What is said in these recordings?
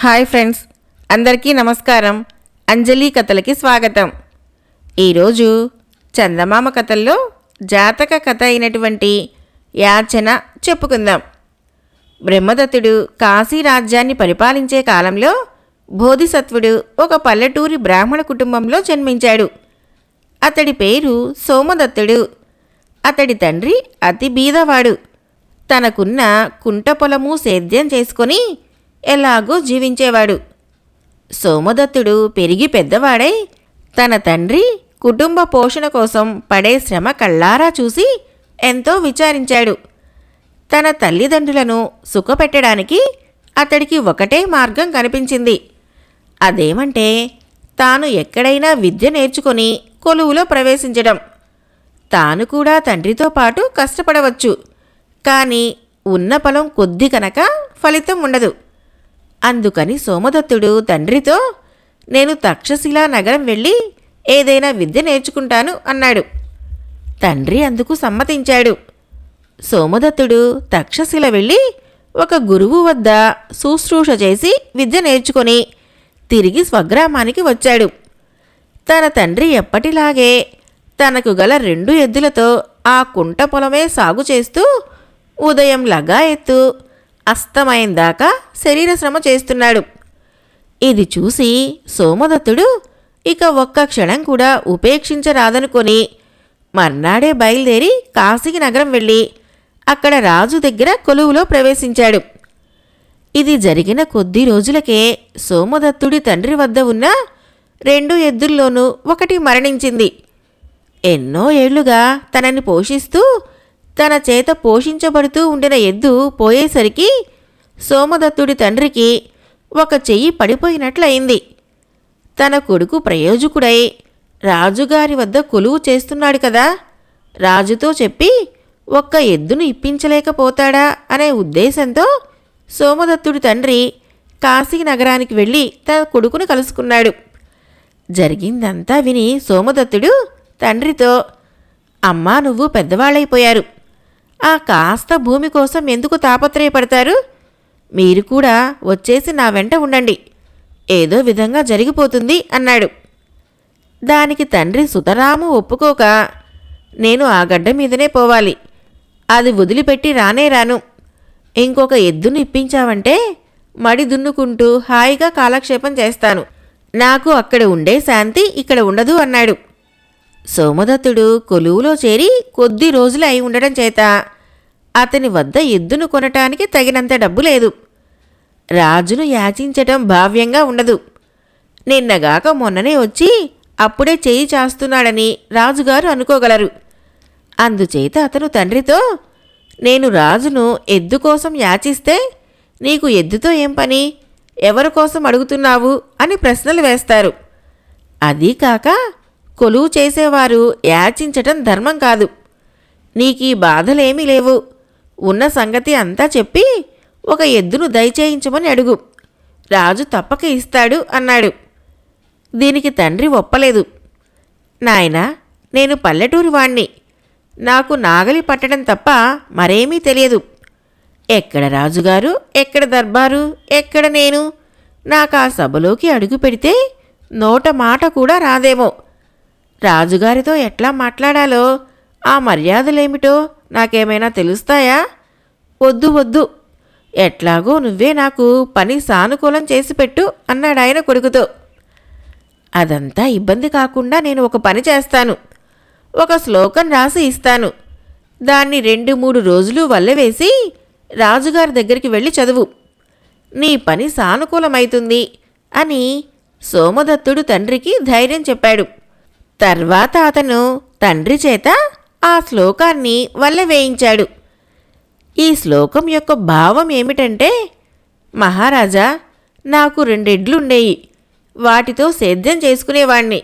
Hi friends అందరికీ నమస్కారం. అంజలి కథలకి స్వాగతం. ఈరోజు చందమామ కథల్లో జాతక కథ అయినటువంటి యాచన చెప్పుకుందాం. బ్రహ్మదత్తుడు కాశీ రాజ్యాన్ని పరిపాలించే కాలంలో బోధిసత్వుడు ఒక పల్లెటూరి బ్రాహ్మణ కుటుంబంలో జన్మించాడు. అతడి పేరు సోమదత్తుడు. అతడి తండ్రి అతి బీదవాడు. తనకున్న కుంట పొలము సేద్యం చేసుకొని ఎలాగో జీవించేవాడు. సోమదత్తుడు పెరిగి పెద్దవాడై తన తండ్రి కుటుంబ పోషణ కోసం పడే శ్రమ కళ్ళారా చూసి ఎంతో విచారించాడు. తన తల్లిదండ్రులను సుఖపెట్టడానికి అతడికి ఒకటే మార్గం కనిపించింది. అదేమంటే తాను ఎక్కడైనా విద్య నేర్చుకొని కొలువులో ప్రవేశించడం. తాను కూడా తండ్రితో పాటు కష్టపడవచ్చు. కానీ ఉన్న పొలం కొద్ది కనుక ఫలితం ఉండదు. అందుకని సోమదత్తుడు తండ్రితో నేను తక్షశిలా నగరం వెళ్ళి ఏదైనా విద్య నేర్చుకుంటాను అన్నాడు. తండ్రి అందుకు సమ్మతించాడు. సోమదత్తుడు తక్షశిల వెళ్ళి ఒక గురువు వద్ద శుశ్రూష చేసి విద్య నేర్చుకొని తిరిగి స్వగ్రామానికి వచ్చాడు. తన తండ్రి ఎప్పటిలాగే తనకు గల రెండు ఎద్దులతో ఆ కుంట పొలమే సాగు చేస్తూ ఉదయం లగా ఎత్తు అస్తమైన దాకా శరీర శ్రమ చేస్తున్నాడు. ఇది చూసి సోమదత్తుడు ఇక ఒక్క క్షణం కూడా ఉపేక్షించరాదనుకొని మర్నాడే బయలుదేరి కాశీకి నగరం వెళ్ళి అక్కడ రాజు దగ్గర కొలువులో ప్రవేశించాడు. ఇది జరిగిన కొద్ది రోజులకే సోమదత్తుడి తండ్రి వద్ద ఉన్న రెండు ఎద్దుల్లోనూ ఒకటి మరణించింది. ఎన్నో ఏళ్ళుగా తనని పోషిస్తూ తన చేత పోషించబడుతూ ఉండిన ఎద్దు పోయేసరికి సోమదత్తుడి తండ్రికి ఒక చెయ్యి పడిపోయినట్లయింది. తన కొడుకు ప్రయోజకుడై రాజుగారి వద్ద కొలువు చేస్తున్నాడు కదా. రాజుతో చెప్పి ఒక్క ఎద్దును ఇప్పించలేకపోతాడా అనే ఉద్దేశంతో సోమదత్తుడి తండ్రి కాశీ నగరానికి వెళ్ళి తన కొడుకును కలుసుకున్నాడు. జరిగిందంతా విని సోమదత్తుడు తండ్రితో అమ్మా నువ్వు పెద్దవాళ్ళైపోయారు. ఆ కాస్త భూమి కోసం ఎందుకు తాపత్రయపడతారు? మీరు కూడా వచ్చేసి నా వెంట ఉండండి. ఏదో విధంగా జరిగిపోతుంది అన్నాడు. దానికి తండ్రి సుతరాము ఒప్పుకోక నేను ఆ గడ్డ మీదనే పోవాలి. అది వదిలిపెట్టి రానే రాను. ఇంకొక ఎద్దును ఇప్పించావంటే మడి దున్నుకుంటూ హాయిగా కాలక్షేపం చేస్తాను. నాకు అక్కడ ఉండే శాంతి ఇక్కడ ఉండదు అన్నాడు. సోమదత్తుడు కొలువులో చేరి కొద్ది రోజులు అయి ఉండడం చేత అతని వద్ద ఎద్దును కొనటానికి తగినంత డబ్బు లేదు. రాజును యాచించటం భావ్యంగా ఉండదు. నిన్నగాక మొన్ననే వచ్చి అప్పుడే చేయి చాస్తున్నాడని రాజుగారు అనుకోగలరు. అందుచేత అతను తండ్రితో నేను రాజును ఎద్దు కోసం యాచిస్తే నీకు ఎద్దుతో ఏం పని? ఎవరి కోసం అడుగుతున్నావు? అని ప్రశ్నలు వేస్తారు. అదీ కాక కొలువు చేసేవారు యాచించటం ధర్మం కాదు. నీకీ బాధలేమీ లేవు. ఉన్న సంగతి అంతా చెప్పి ఒక ఎద్దును దయచేయించమని అడుగు. రాజు తప్పక ఇస్తాడు అన్నాడు. దీనికి తండ్రి ఒప్పలేదు. నాయనా నేను పల్లెటూరి వాణ్ణి. నాకు నాగలి పట్టడం తప్ప మరేమీ తెలియదు. ఎక్కడ రాజుగారు ఎక్కడ దర్బారు ఎక్కడ నేను? నాకు ఆ సభలోకి అడుగు పెడితే నోట మాట కూడా రాదేమో. రాజుగారితో ఎట్లా మాట్లాడాలో? ఆ మర్యాదలేమిటో నాకేమైనా తెలుస్తాయా? వద్దు వద్దు. ఎట్లాగో నువ్వే నాకు పని సానుకూలం చేసి పెట్టు కొడుకుతో. అదంతా ఇబ్బంది కాకుండా నేను ఒక పని చేస్తాను. ఒక శ్లోకం రాసి ఇస్తాను. దాన్ని రెండు మూడు రోజులు వల్లవేసి రాజుగారి దగ్గరికి వెళ్ళి చదువు. నీ పని సానుకూలమైతుంది అని సోమదత్తుడు తండ్రికి ధైర్యం చెప్పాడు. తర్వాత అతను తండ్రి చేత ఆ శ్లోకాన్ని వల్ల వేయించాడు ఈ శ్లోకం యొక్క భావం ఏమిటంటే మహారాజా నాకు రెండెడ్లుండేయి. వాటితో సేద్యం చేసుకునేవాణ్ణి.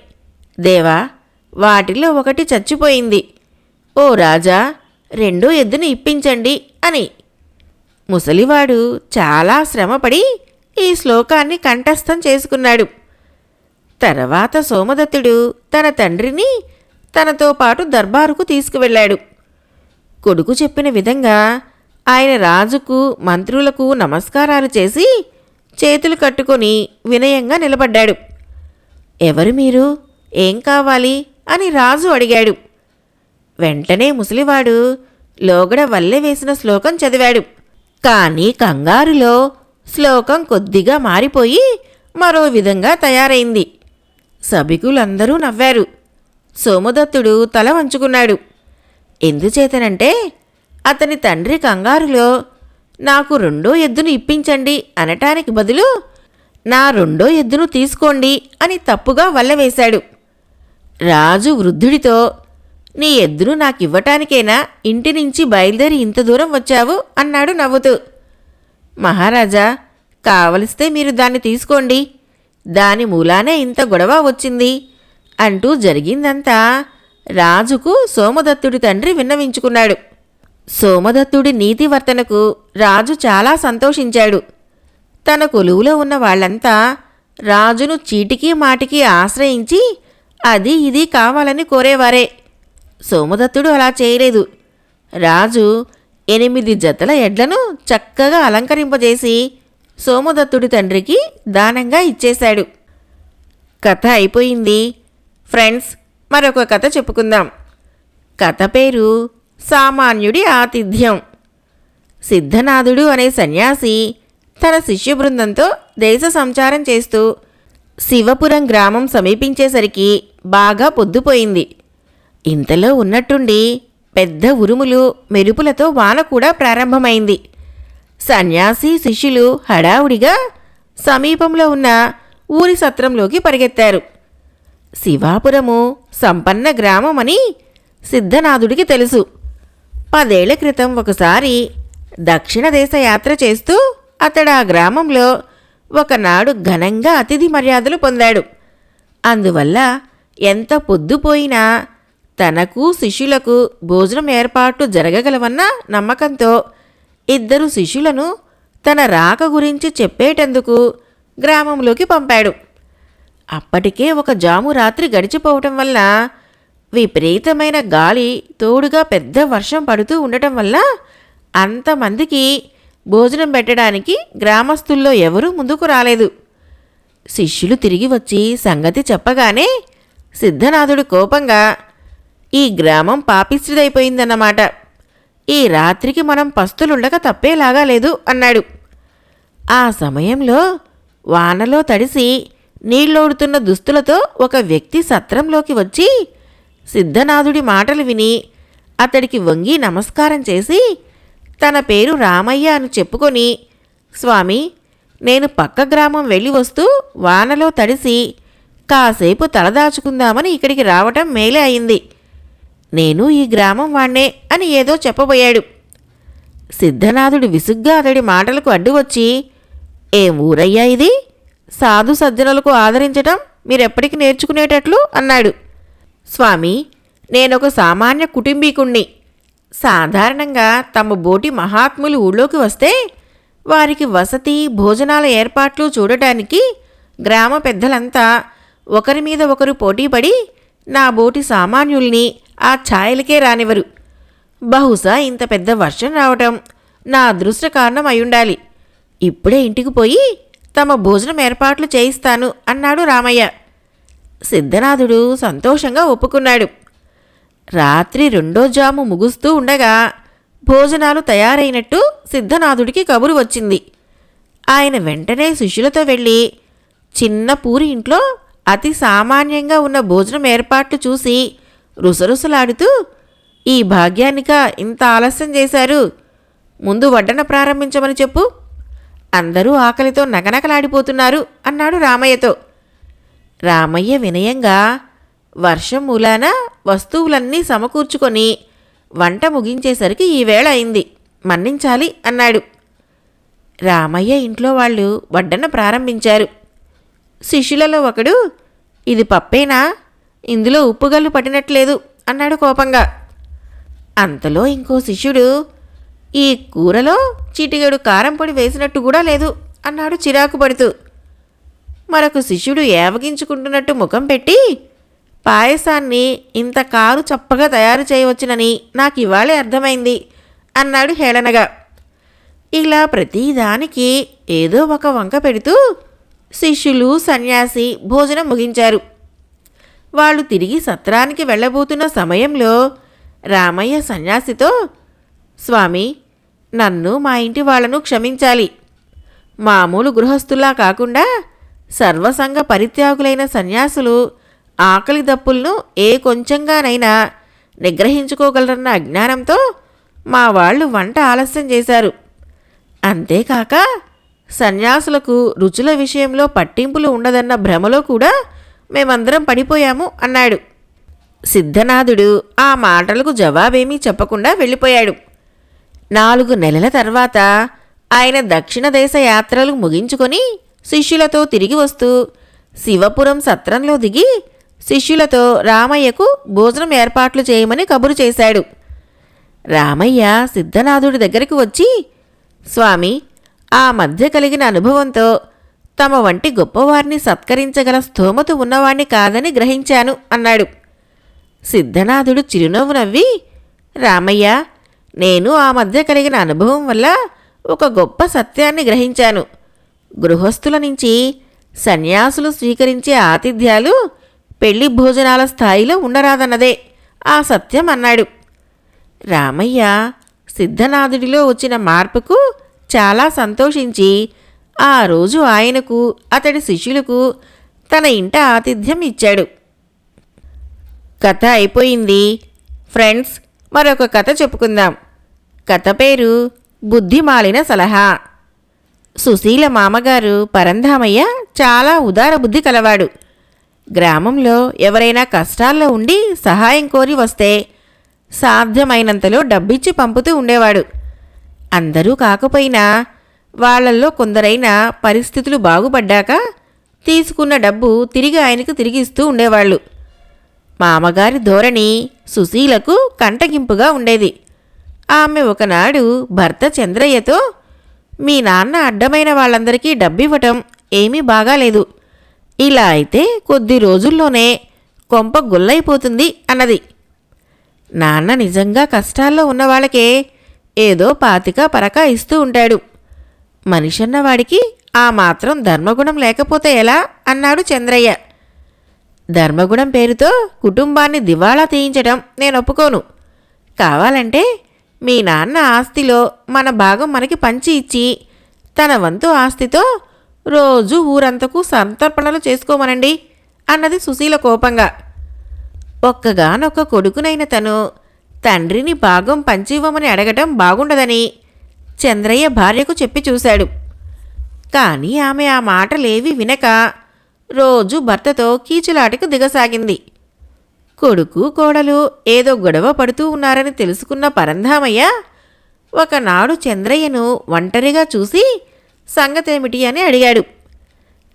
దేవా వాటిలో ఒకటి చచ్చిపోయింది. ఓ రాజా రెండో ఎద్దుని ఇప్పించండి అని. ముసలివాడు చాలా శ్రమపడి ఈ శ్లోకాన్ని కంఠస్థం చేసుకున్నాడు. తర్వాత సోమదత్తుడు తన తండ్రిని తనతో పాటు దర్బారుకు తీసుకువెళ్ళాడు. కొడుకు చెప్పిన విధంగా ఆయన రాజుకు మంత్రులకు నమస్కారాలు చేసి చేతులు కట్టుకొని వినయంగా నిలబడ్డాడు. ఎవరు మీరు? ఏం కావాలి? అని రాజు అడిగాడు. వెంటనే ముసలివాడు లోగడ వల్లె వేసిన శ్లోకం చదివాడు. కానీ కంగారులో శ్లోకం కొద్దిగా మారిపోయి మరో విధంగా తయారైంది. సభికులందరూ నవ్వారు. సోమదత్తుడు తల వంచుకున్నాడు. ఎందుచేతనంటే అతని తండ్రి కంగారులో నాకు రెండో ఎద్దును ఇప్పించండి అనటానికి బదులు నా రెండో ఎద్దును తీసుకోండి అని తప్పుగా వల్లవేశాడు. రాజు వృద్ధుడితో నీ ఎద్దును నాకివ్వటానికేనా? ఇంటి నుంచి బయలుదేరి ఇంత దూరం వచ్చావు? అన్నాడు నవ్వుతూ. మహారాజా కావలిస్తే మీరు దాన్ని తీసుకోండి. దాని మూలానే ఇంత గొడవ వచ్చింది అంటూ జరిగిందంతా రాజుకు సోమదత్తుడి తండ్రి విన్నవించుకున్నాడు. సోమదత్తుడి నీతివర్తనకు రాజు చాలా సంతోషించాడు. తన కొలువులో ఉన్న వాళ్ళంతా రాజును చీటికి మాటికి ఆశ్రయించి అది ఇది కావాలని కోరేవారే. సోమదత్తుడు అలా చేయలేదు. రాజు ఎనిమిది జతల ఎడ్లను చక్కగా అలంకరింపజేసి సోమదత్తుడి తండ్రికి దానంగా ఇచ్చేశాడు. కథ అయిపోయింది. ఫ్రెండ్స్ మరొక కథ చెప్పుకుందాం. కథ పేరు సామాన్యుడి ఆతిథ్యం. సిద్ధనాథుడు అనే సన్యాసి తన శిష్య బృందంతో దేశ సంచారం చేస్తూ శివపురం గ్రామం సమీపించేసరికి బాగా పొద్దుపోయింది. ఇంతలో ఉన్నట్టుండి పెద్ద ఉరుములు మెరుపులతో వాన కూడా ప్రారంభమైంది. సన్యాసి శిష్యులు హడావుడిగా సమీపంలో ఉన్న ఊరి సత్రంలోకి పరిగెత్తారు. శివాపురము సంపన్న గ్రామమని సిద్ధనాథుడికి తెలుసు. పదేళ్ళ క్రితం ఒకసారి దక్షిణ దేశ యాత్ర చేస్తూ అతడు ఆ గ్రామంలో ఒకనాడు ఘనంగా అతిథి మర్యాదలు పొందాడు. అందువల్ల ఎంత పొద్దుపోయినా తనకు శిష్యులకు భోజనం ఏర్పాటు జరగగలవన్న నమ్మకంతో ఇద్దరు శిష్యులను తన రాక గురించి చెప్పేటందుకు గ్రామంలోకి పంపాడు. అప్పటికే ఒక జాము రాత్రి గడిచిపోవటం వల్ల విపరీతమైన గాలి తోడుగా పెద్ద వర్షం పడుతూ ఉండటం వల్ల అంతమందికి భోజనం పెట్టడానికి గ్రామస్తుల్లో ఎవరూ ముందుకు రాలేదు. శిష్యులు తిరిగి వచ్చి సంగతి చెప్పగానే సిద్ధనాథుడు కోపంగా ఈ గ్రామం పాపిష్టిదైపోయిందన్నమాట. ఈ రాత్రికి మనం పస్తులుండక తప్పేలాగా లేదు అన్నాడు. ఆ సమయంలో వానలో తడిసి నీళ్ళోడుతున్న దుస్తులతో ఒక వ్యక్తి సత్రంలోకి వచ్చి సిద్ధనాథుడి మాటలు విని అతడికి వంగి నమస్కారం చేసి తన పేరు రామయ్య అని చెప్పుకొని స్వామి నేను పక్క గ్రామం వెళ్ళి వస్తూ వానలో తడిసి కాసేపు తలదాచుకుందామని ఇక్కడికి రావటం మేలే అయింది. నేను ఈ గ్రామం వాణ్ణే అని ఏదో చెప్పబోయాడు. సిద్ధనాథుడు విసుగ్గా అతడి మాటలకు అడ్డు వచ్చి ఏం ఊరయ్యా ఇది? సాధు సజ్జనులకు ఆదరించటం మీరెప్పటికి నేర్చుకునేటట్లు? అన్నాడు. స్వామి నేనొక సామాన్య కుటుంబీకుణ్ణి. సాధారణంగా తమ బోటి మహాత్ములు ఊళ్ళోకి వస్తే వారికి వసతి భోజనాల ఏర్పాట్లు చూడటానికి గ్రామ పెద్దలంతా ఒకరి మీద ఒకరు పోటీపడి నా బోటి సామాన్యుల్ని ఆ ఛాయలకే రానివ్వరు. బహుశా ఇంత పెద్ద వర్షం రావటం నా అదృష్ట కారణం అయ్యుండాలి. ఇప్పుడే ఇంటికి పోయి తమ భోజనం ఏర్పాట్లు చేయిస్తాను అన్నాడు రామయ్య. సిద్ధనాథుడు సంతోషంగా ఒప్పుకున్నాడు. రాత్రి రెండో జాము ముగుస్తూ ఉండగా భోజనాలు తయారైనట్టు సిద్ధనాథుడికి కబురు వచ్చింది. ఆయన వెంటనే శిష్యులతో వెళ్ళి చిన్న పూరి ఇంట్లో అతి సామాన్యంగా ఉన్న భోజనం ఏర్పాట్లు చూసి రుసరుసలాడుతూ ఈ భాగ్యానిక ఇంత ఆలస్యం చేశారు. ముందు వడ్డన ప్రారంభించమని చెప్పు. అందరూ ఆకలితో నగనకలాడిపోతున్నారు అన్నాడు రామయ్యతో. రామయ్య వినయంగా వర్షం మూలాన వస్తువులన్నీ సమకూర్చుకొని వంట ముగించేసరికి ఈవేళ అయింది. మన్నించాలి అన్నాడు. రామయ్య ఇంట్లో వాళ్ళు వడ్డన ప్రారంభించారు. శిష్యులలో ఒకడు ఇది పప్పేనా? ఇందులో ఉప్పుగల్లు పట్టినట్లేదు అన్నాడు కోపంగా. అంతలో ఇంకో శిష్యుడు ఈ కూరలో చిటికెడు కారం పొడి వేసినట్టు కూడా లేదు అన్నాడు చిరాకు పడుతూ. మరొక శిష్యుడు ఏవగించుకుంటున్నట్టు ముఖం పెట్టి పాయసాన్ని ఇంత కారు చప్పగా తయారు చేయవచ్చునని నాకు ఇవాళే అర్థమైంది అన్నాడు హేళనగా. ఇలా ప్రతిదానికి ఏదో ఒక వంక పెడుతూ శిష్యులు సన్యాసి భోజనం ముగించారు. వాళ్ళు తిరిగి సత్రానికి వెళ్ళబోతున్న సమయంలో రామయ్య సన్యాసితో స్వామి నన్ను మా ఇంటి వాళ్ళను క్షమించాలి. మామూలు గృహస్థుల్లా కాకుండా సర్వసంగ పరిత్యాగులైన సన్యాసులు ఆకలి దప్పులను ఏ కొంచెంగానైనా నిగ్రహించుకోగలరన్న అజ్ఞానంతో మా వాళ్ళు వంట ఆలస్యం చేశారు. అంతేకాక సన్యాసులకు రుచుల విషయంలో పట్టింపులు ఉండదన్న భ్రమలో కూడా మేమందరం పడిపోయాము అన్నాడు. సిద్ధనాథుడు ఆ మాటలకు జవాబేమీ చెప్పకుండా వెళ్ళిపోయాడు. నాలుగు నెలల తర్వాత ఆయన దక్షిణ దేశ యాత్రలు ముగించుకొని శిష్యులతో తిరిగి వస్తూ శివపురం సత్రంలో దిగి శిష్యులతో రామయ్యకు భోజనం ఏర్పాట్లు చేయమని కబురు చేశాడు. రామయ్య సిద్ధనాథుడి దగ్గరికి వచ్చి స్వామి ఆ మధ్య కలిగిన అనుభవంతో తమ వంటి గొప్పవారిని సత్కరించగల స్థోమత ఉన్నవాణ్ణి కాదని గ్రహించాను అన్నాడు. సిద్ధనాథుడు చిరునవ్వు నవ్వి రామయ్య నేను ఆ మధ్య కలిగిన అనుభవం వల్ల ఒక గొప్ప సత్యాన్ని గ్రహించాను. గృహస్థుల నుంచి సన్యాసులు స్వీకరించే ఆతిథ్యాలు పెళ్ళి భోజనాల స్థాయిలో ఉండరాదన్నదే ఆ సత్యం అన్నాడు. రామయ్య సిద్ధనాథుడిలో వచ్చిన మార్పుకు చాలా సంతోషించి ఆ రోజు ఆయనకు అతడి శిష్యులకు తన ఇంట ఆతిథ్యం ఇచ్చాడు. కథ అయిపోయింది. ఫ్రెండ్స్ మరొక కథ చెప్పుకుందాం. కథ పేరు బుద్ధిమాలిన సలహా. సుశీల మామగారు పరంధామయ్య చాలా ఉదార బుద్ధి కలవాడు. గ్రామంలో ఎవరైనా కష్టాల్లో ఉండి సహాయం కోరి వస్తే సాధ్యమైనంతలో డబ్బిచ్చి పంపుతూ ఉండేవాడు. అందరూ కాకపోయినా వాళ్ళల్లో కొందరైనా పరిస్థితులు బాగుపడ్డాక తీసుకున్న డబ్బు తిరిగి ఆయనకు తిరిగిస్తూ ఉండేవాళ్ళు. మామగారి ధోరణి సుశీలకు కంటగింపుగా ఉండేది. ఆమె ఒకనాడు భర్త చంద్రయ్యతో మీ నాన్న అడ్డమైన వాళ్ళందరికీ డబ్బివ్వటం ఏమీ బాగాలేదు. ఇలా అయితే కొద్ది రోజుల్లోనే కొంప గుల్లైపోతుంది అన్నది. నాన్న నిజంగా కష్టాల్లో ఉన్నవాళ్ళకే ఏదో పాతిక పరక ఇస్తూ ఉంటాడు. మనిషన్నవాడికి ఆ మాత్రం ధర్మగుణం లేకపోతే ఎలా? అన్నాడు చంద్రయ్య. ధర్మగుణం పేరుతో కుటుంబాన్ని దివాళా తీయించడం నేను ఒప్పుకోను. కావాలంటే మీ నాన్న ఆస్తిలో మన భాగం మనకి పంచి ఇచ్చి తన వంతు ఆస్తితో రోజు ఊరంతకు సంతర్పణలు చేసుకోమనండి అన్నది సుశీల కోపంగా. ఒక్కగానొక్క కొడుకునైన తను తండ్రిని భాగం పంచివ్వమని అడగటం బాగుండదని చంద్రయ్య భార్యకు చెప్పి చూశాడు. కానీ ఆమె ఆ మాటలేవి వినక రోజు భర్తతో కీచులాటకు దిగసాగింది. కొడుకు కోడలు ఏదో గొడవ పడుతూ ఉన్నారని తెలుసుకున్న పరంధామయ్య ఒకనాడు చంద్రయ్యను ఒంటరిగా చూసి సంగతేమిటి అని అడిగాడు.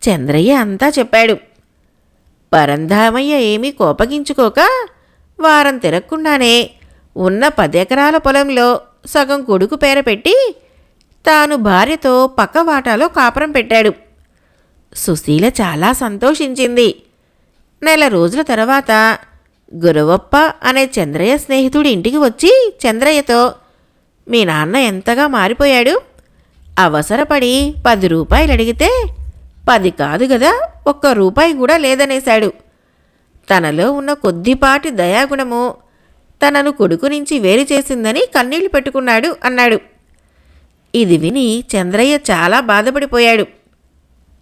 చంద్రయ్య అంతా చెప్పాడు. పరంధామయ్య ఏమీ కోపగించుకోక వారం తిరగకుండానే ఉన్న పదెకరాల పొలంలో సగం కొడుకు పేర పెట్టి తాను భార్యతో పక్క వాటాలో కాపురం పెట్టాడు. సుశీల చాలా సంతోషించింది. నెల రోజుల తర్వాత గురవప్ప అనే చంద్రయ్య స్నేహితుడి ఇంటికి వచ్చి చంద్రయ్యతో మీ నాన్న ఎంతగా మారిపోయాడు? అవసరపడి పది రూపాయలు అడిగితే పది కాదు కదా ఒక్క రూపాయి కూడా లేదనేశాడు. తనలో ఉన్న కొద్దిపాటి దయాగుణము తనను కొడుకు నుంచి వేరు చేసిందని కన్నీళ్ళు పెట్టుకున్నాడు అన్నాడు. ఇది విని చంద్రయ్య చాలా బాధపడిపోయాడు.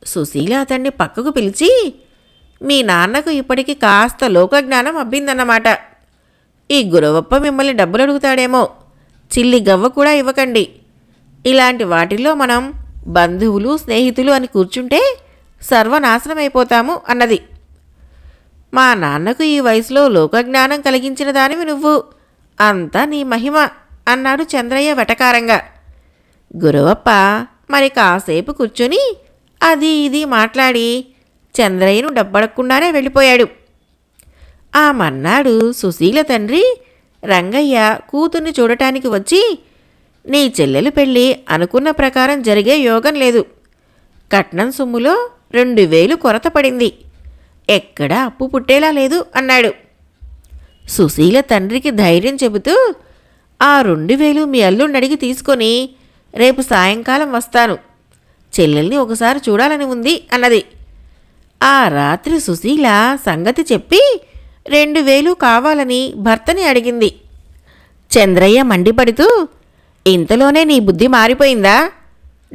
సుశీల అతన్ని పక్కకు పిలిచి మీ నాన్నకు ఇప్పటికి కాస్త లోకజ్ఞానం అబ్బిందన్నమాట. ఈ గురవప్ప మిమ్మల్ని డబ్బులు అడుగుతాడేమో. చిల్లి గవ్వ కూడా ఇవ్వకండి. ఇలాంటి వాటిల్లో మనం బంధువులు స్నేహితులు అని కూర్చుంటే సర్వనాశనమైపోతాము అన్నది. మా నాన్నకు ఈ వయసులో లోకజ్ఞానం కలిగించిన దానివి నువ్వు. అంతా నీ మహిమ అన్నాడు చంద్రయ్య వెటకారంగా. గురువప్ప మరి కాసేపు కూర్చొని అది ఇది మాట్లాడి చంద్రయ్యను డబ్బడకుండానే వెళ్ళిపోయాడు. ఆ మన్నాడు సుశీల తండ్రి రంగయ్య కూతుర్ని చూడటానికి వచ్చి నీ చెల్లెలు పెళ్ళి అనుకున్న ప్రకారం జరిగే యోగం లేదు. కట్నం సొమ్ములో రెండు వేలు కొరత పడింది. ఎక్కడా అప్పు పుట్టేలా లేదు అన్నాడు. సుశీల తండ్రికి ధైర్యం చెబుతూ ఆ రెండు వేలు మీ అల్లుండి అడిగి తీసుకొని రేపు సాయంకాలం వస్తాను. చెల్లెల్ని ఒకసారి చూడాలని ఉంది అన్నది. ఆ రాత్రి సుశీల సంగతి చెప్పి రెండు వేలు కావాలని భర్తని అడిగింది. చంద్రయ్య మండిపడుతూ ఇంతలోనే నీ బుద్ధి మారిపోయిందా?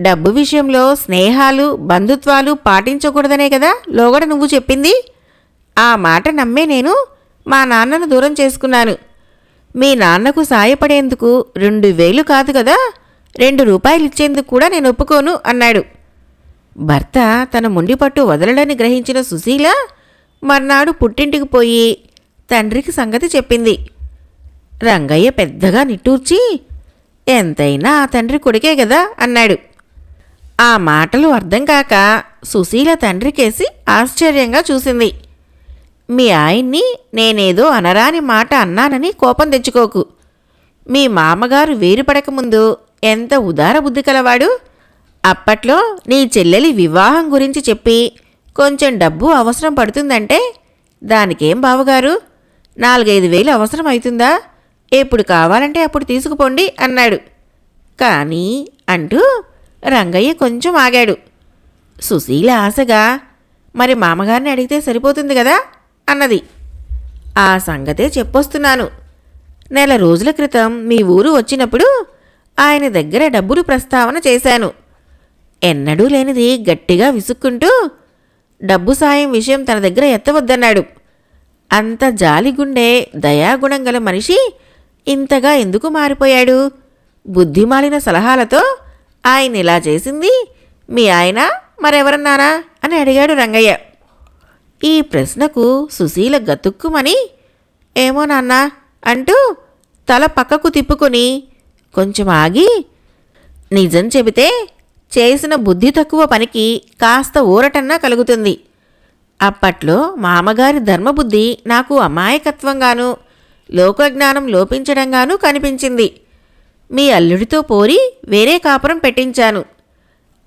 డబ్బు విషయంలో స్నేహాలు బంధుత్వాలు పాటించకూడదనే కదా? లోగడ నువ్వు చెప్పింది? ఆ మాట నమ్మే నేను మా నాన్నను దూరం చేసుకున్నాను. మీ నాన్నకు సాయపడేందుకు రెండు వేలు కాదు కదా? రెండు రూపాయలు ఇచ్చేందుకు కూడా నేను ఒప్పుకోను అన్నాడు. భర్త తన ముండిపట్టు వదలడని గ్రహించిన సుశీల మర్నాడు పుట్టింటికి పోయి తండ్రికి సంగతి చెప్పింది. రంగయ్య పెద్దగా నిట్టూర్చి ఎంతైనా ఆ తండ్రి కొడుకే కదా? అన్నాడు. ఆ మాటలు అర్థం కాక సుశీల తండ్రికేసి ఆశ్చర్యంగా చూసింది. మీ ఆయన్ని నేనేదో అనరాని మాట అన్నానని కోపం తెచ్చుకోకు. మీ మామగారు వేరుపడకముందు ఎంత ఉదార బుద్ధి కలవాడు? అప్పట్లో నీ చెల్లెలి వివాహం గురించి చెప్పి కొంచెం డబ్బు అవసరం పడుతుందంటే దానికేం బావగారు? నాలుగైదు వేలు అవసరం అవుతుందా ఎప్పుడు కావాలంటే అప్పుడు తీసుకుపోండి అన్నాడు. కానీ అంటూ రంగయ్య కొంచెం ఆగాడు. సుశీల ఆశగా మరి మామగారిని అడిగితే సరిపోతుంది కదా? అన్నది. ఆ సంగతే చెప్పొస్తున్నాను. నెల రోజుల క్రితం మీ ఊరు వచ్చినప్పుడు ఆయన దగ్గర డబ్బులు ప్రస్తావన చేశాను. ఎన్నడూ లేనిది గట్టిగా విసుక్కుంటూ డబ్బు సాయం విషయం తన దగ్గర ఎత్తవద్దన్నాడు. అంత జాలిగుండే దయాగుణం గల మనిషి ఇంతగా ఎందుకు మారిపోయాడు? బుద్ధిమాలిన సలహాలతో ఆయన ఇలా చేసింది? మీ ఆయన మరెవరన్నారా? అని అడిగాడు రంగయ్య. ఈ ప్రశ్నకు సుశీల గతుక్కుమని ఏమో నాన్న అంటూ తల పక్కకు తిప్పుకొని కొంచెం ఆగి నిజం చెబితే చేసిన బుద్ధి తక్కువ పనికి కాస్త ఊరటన్నా కలుగుతుంది. అప్పట్లో మామగారి ధర్మబుద్ధి నాకు అమాయకత్వంగాను లోకజ్ఞానం లోపించడంగానూ కనిపించింది. మీ అల్లుడితో పోరి వేరే కాపురం పెట్టించాను.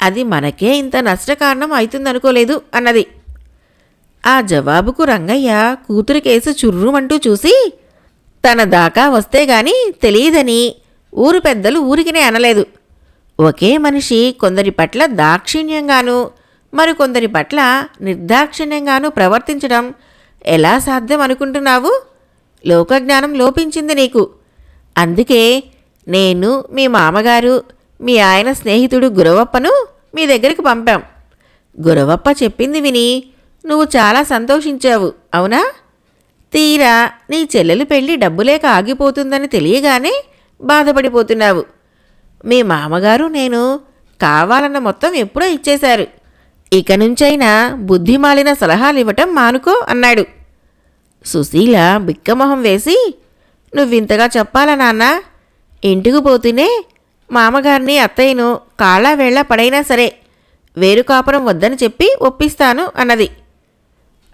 అది మనకే ఇంత నష్టకారణం అవుతుందనుకోలేదు అన్నది. ఆ జవాబుకు రంగయ్య కూతురు కేసు చుర్రుమంటూ చూసి తన దాకా వస్తే గాని తెలియదని ఊరు పెద్దలు ఊరికినే అనలేదు. ఒకే మనిషి కొందరి పట్ల దాక్షిణ్యంగాను మరికొందరి పట్ల నిర్దాక్షిణ్యంగాను ప్రవర్తించడం ఎలా సాధ్యం అనుకుంటున్నావు లోకజ్ఞానం లోపించింది నీకు. అందుకే నేను మీ మామగారు మీ ఆయన స్నేహితుడు గురవప్పను మీ దగ్గరికి పంపాం. గురవప్ప చెప్పింది విని నువ్వు చాలా సంతోషించావు అవునా? తీరా నీ చెల్లెలు పెళ్ళి డబ్బులేక ఆగిపోతుందని తెలియగానే బాధపడిపోతున్నావు. మీ మామగారు నేను కావాలన్న మొత్తం ఎప్పుడో ఇచ్చేశారు. ఇక నుంచైనా బుద్ధిమాలిన సలహాలు ఇవ్వటం మానుకో అన్నాడు. సుశీల బిక్కమొహం వేసి నువ్వింతగా చెప్పాలా నాన్నా? ఇంటికి పోతూనే మామగారిని అత్తయ్యను కాళ్ళ వేళ పడైనా సరే వేరు కాపురం వద్దని చెప్పి ఒప్పిస్తాను అన్నది.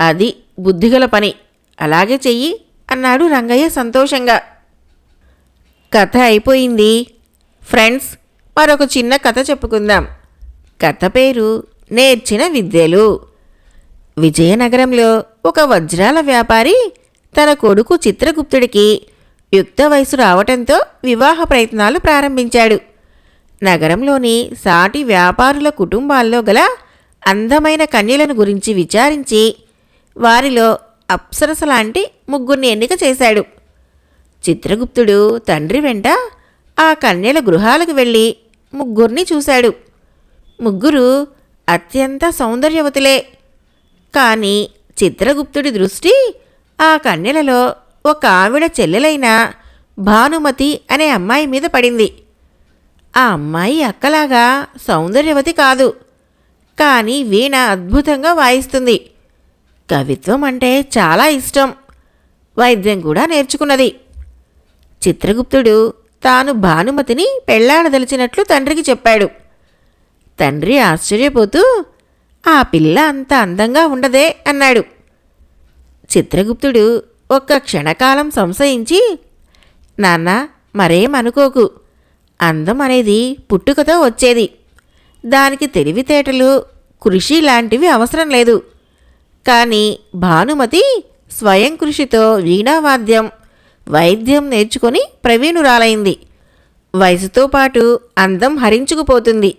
అది బుద్ధిగల పని. అలాగే చెయ్యి అన్నాడు రంగయ్య సంతోషంగా. కథ అయిపోయింది. ఫ్రెండ్స్ మరొక చిన్న కథ చెప్పుకుందాం. కథ పేరు నేర్చిన విద్యలు. విజయనగరంలో ఒక వజ్రాల వ్యాపారి తన కొడుకు చిత్రగుప్తుడికి యుక్త వయసు రావటంతో వివాహ ప్రయత్నాలు ప్రారంభించాడు. నగరంలోని సాటి వ్యాపారుల కుటుంబాల్లో గల అందమైన కన్యలను గురించి విచారించి వారిలో అప్సరస లాంటి ముగ్గురిని ఎన్నిక చేశాడు. చిత్రగుప్తుడు తండ్రి వెంట ఆ కన్యల గృహాలకు వెళ్ళి ముగ్గురిని చూశాడు. ముగ్గురు అత్యంత సౌందర్యవతులే. కానీ చిత్రగుప్తుడి దృష్టి ఆ కన్యలలో ఒక ఆవిడ చెల్లెలైన భానుమతి అనే అమ్మాయి మీద పడింది. ఆ అమ్మాయి అక్కలాగా సౌందర్యవతి కాదు. కానీ వీణ అద్భుతంగా వాయిస్తుంది. కవిత్వం అంటే చాలా ఇష్టం. వైద్యం కూడా నేర్చుకున్నది. చిత్రగుప్తుడు తాను భానుమతిని పెళ్ళాడదలిచినట్లు తండ్రికి చెప్పాడు. తండ్రి ఆశ్చర్యపోతూ ఆ పిల్ల అంత అందంగా ఉండదే అన్నాడు. చిత్రగుప్తుడు ఒక్క క్షణకాలం సంశయించి నాన్న మరేమనుకోకు. అందం అనేది పుట్టుకతో వచ్చేది. దానికి తెలివితేటలు కృషి లాంటివి అవసరం లేదు. కానీ భానుమతి స్వయం కృషితో వీణావాద్యం వైద్యం నేర్చుకొని ప్రవీణురాలైంది. వయసుతో పాటు అందం హరించుకుపోతుంది.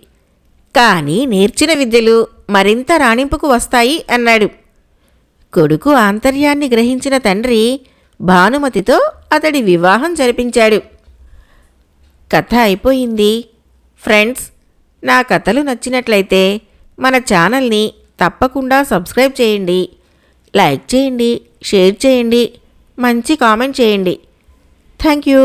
కానీ నేర్చిన విద్యలు మరింత రాణింపుకు వస్తాయి అన్నాడు. కొడుకు ఆంతర్యాన్ని గ్రహించిన తండ్రి భానుమతితో అతడి వివాహం జరిపించాడు. కథ అయిపోయింది. ఫ్రెండ్స్ నా కథలు నచ్చినట్లయితే మన ఛానల్ని తప్పకుండా సబ్స్క్రైబ్ చేయండి. లైక్ చేయండి షేర్ చేయండి మంచి కామెంట్ చేయండి. Thank you.